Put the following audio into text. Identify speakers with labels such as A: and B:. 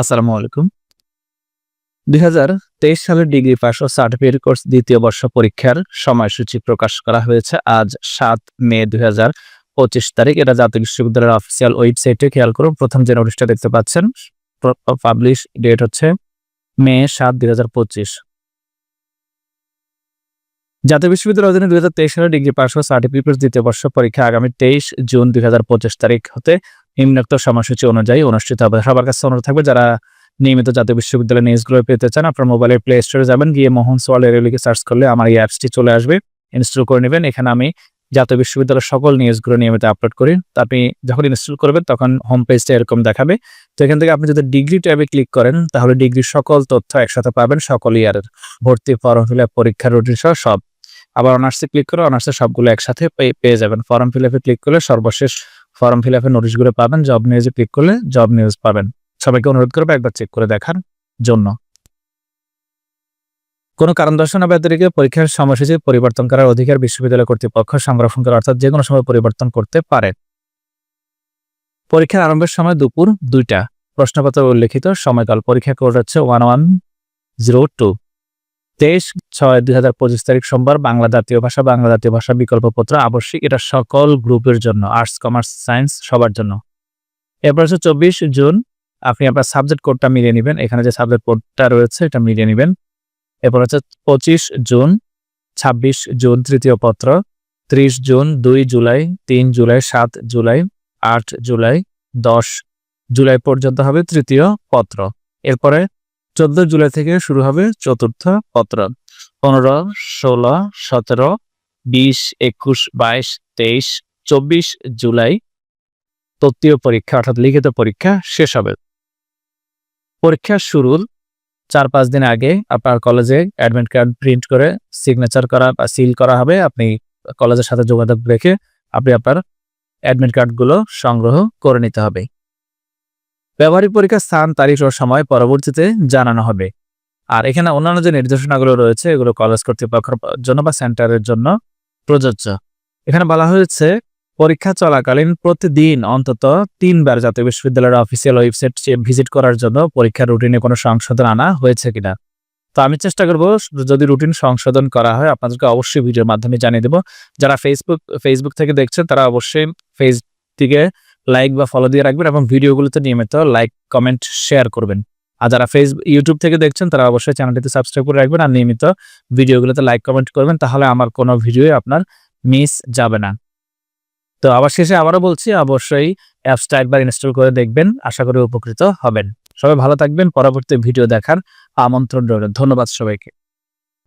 A: আসসালামু আলাইকুম। দুই হাজার তেইশ সালের ডিগ্রি পাস ও সার্টিফিকেট কোর্স দ্বিতীয় বর্ষ পরীক্ষার সময়সূচি প্রকাশ করা হয়েছে আজ সাত মে দুই পঁচিশ তারিখ। এটা জাতীয় বিশ্ববিদ্যালয়ের অফিসিয়াল ওয়েবসাইটে খেয়াল করুন। প্রথম যে নোটিশটা দেখতে পাচ্ছেন পাবলিশ ডেট হচ্ছে মে সাত দুই জাতীয় বিশ্ববিদ্যালয়ের অধীনে দুই হাজার তেইশ সালে ডিগ্রি পাশ ও সার্টিফিকেট দ্বিতীয় বর্ষ পরীক্ষা আগামী তেইশ জুন দুই হাজার পঁচিশ তারিখ হতে নিম্নোক্ত সময়সূচি অনুযায়ী অনুষ্ঠিত হবে। সবার কাছে অনুরোধ থাকবে, যারা নিয়মিত জাতীয় বিশ্ববিদ্যালয়ের নিউজগুলো পেতে চান, আপনার মোবাইলের প্লে স্টোরে যাবেন, গিয়ে মোহন সোয়াল এরিয়া লিখে সার্চ করলে আমার এই অ্যাপসটি চলে আসবে। ইনস্টল করে নেবেন। এখানে আমি জাতীয় বিশ্ববিদ্যালয়ের সকল নিউজগুলো নিয়মিত আপলোড করি। তো আপনি যখন ইনস্টল করবেন, তখন হোম পেজটা এরকম দেখাবে। তো এখান থেকে আপনি যদি ডিগ্রি ট্যাবে ক্লিক করেন, তাহলে ডিগ্রির সকল তথ্য একসাথে পাবেন, সকল ইয়ারের ভর্তি ফর্ম ফিল আপ পরীক্ষার রুটিন সহ সব। আবার অনার্সে ক্লিক করে অনার্সে সবগুলো একসাথে পেয়ে- যাবেন। ফর্ম ফিল আপে ক্লিক করলে সর্বশেষ ফর্ম ফিল আপের নোটিশগুলো পাবেন। জব নিউজে ক্লিক করলে জব নিউজ পাবেন। সবাইকে অনুরোধ করব একবার চেক করে দেখার জন্য। কোনো কারণ দর্শনা ব্যতিরিকে পরীক্ষার সময়সূচি পরিবর্তন করার অধিকার বিশ্ববিদ্যালয় কর্তৃপক্ষ সংরক্ষণ করে অর্থাৎ যে কোনো সময় পরিবর্তন করতে পারে। পরীক্ষার আরম্ভের সময় দুপুর দুইটা। প্রশ্নপত্র উল্লেখিত। সময়কাল পরীক্ষা কোড হচ্ছে ওয়ান ওয়ান জিরো টু তেইশ ছয় দুই হাজার পঁচিশ তারিখ সোমবার বাংলা জাতীয় ভাষা, বাংলা জাতীয় ভাষা বিকল্পপত্র আবশ্যিক। এটা সকল গ্রুপের জন্য আর্টস কমার্স সায়েন্স সবার জন্য। এরপর হচ্ছে চব্বিশ জুন। আপনি আপনার সাবজেক্ট কোডটা মিলিয়ে নেবেন। এখানে যে সাবজেক্ট কোডটা রয়েছে, এটা মিলিয়ে নেবেন। এরপর হচ্ছে পঁচিশ জুন, ছাব্বিশ জুন তৃতীয় পত্র, ত্রিশ জুন দুই জুলাই, তিন জুলাই, সাত জুলাই, আট জুলাই, দশ জুলাই পর্যন্ত হবে তৃতীয় পত্র। এরপরে চোদ্দ জুলাই থেকে শুরু হবে চতুর্থ পত্র। পনেরো, ষোলো, সতেরো, বিশ, একুশ, বাইশ, তেইশ, চব্বিশ জুলাই তত্ত্বীয় পরীক্ষা, অর্থাৎ লিখিত পরীক্ষা শেষ হবে। পরীক্ষা শুরুর চার পাঁচ দিন আগে আপনার কলেজে অ্যাডমিট কার্ড প্রিন্ট করে সিগনেচার করা বা সিল করা হবে। আপনি কলেজের সাথে যোগাযোগ রেখে আপনি আপনার অ্যাডমিট কার্ডগুলো সংগ্রহ করে নিতে হবে। ব্যবহারিক পরীক্ষার স্থান, তারিখ ও সময় পরবর্তীতে জানানো হবে। আর এখানে অন্যান্য যে নির্দেশনাগুলো রয়েছে, এগুলো কলেজ কর্তৃপক্ষের জন্য বা সেন্টারের জন্য প্রযোজ্য। এখানে বলা হয়েছে পরীক্ষা চলাকালীন প্রতিদিন অন্তত তিনবার জাতীয় বিশ্ববিদ্যালয়ের অফিসিয়াল ওয়েবসাইট ভিজিট করার জন্য পরীক্ষার রুটিনে কোনো সংশোধন আনা হয়েছে কিনা? তো আমি চেষ্টা করব যদি রুটিন সংশোধন করা হয়, আপনাদেরকে অবশ্যই ভিডিওর মাধ্যমে জানিয়ে দেবো। যারা ফেসবুক ফেসবুক থেকে দেখছেন, তারা অবশ্যই ফেস থেকে লাইক বা ফলো দিয়ে রাখবেন এবং ভিডিওগুলোতে নিয়মিত লাইক কমেন্ট শেয়ার করবেন। আর যারা ফেসবুক ইউটিউব থেকে দেখছেন, তারা অবশ্যই চ্যানেলটিতে সাবস্ক্রাইব করে রাখবেন আর নিয়মিত ভিডিওগুলোতে লাইক কমেন্ট করবেন, তাহলে আমার কোনো ভিডিও আপনার মিস যাবে না। তো আবার শেষে আবারও বলছি, অবশ্যই অ্যাপসটা একবার ইনস্টল করে দেখবেন, আশা করি উপকৃত হবেন। সবাই ভালো থাকবেন, পরবর্তী ভিডিও দেখার আমন্ত্রণ রইল। ধন্যবাদ সবাইকে।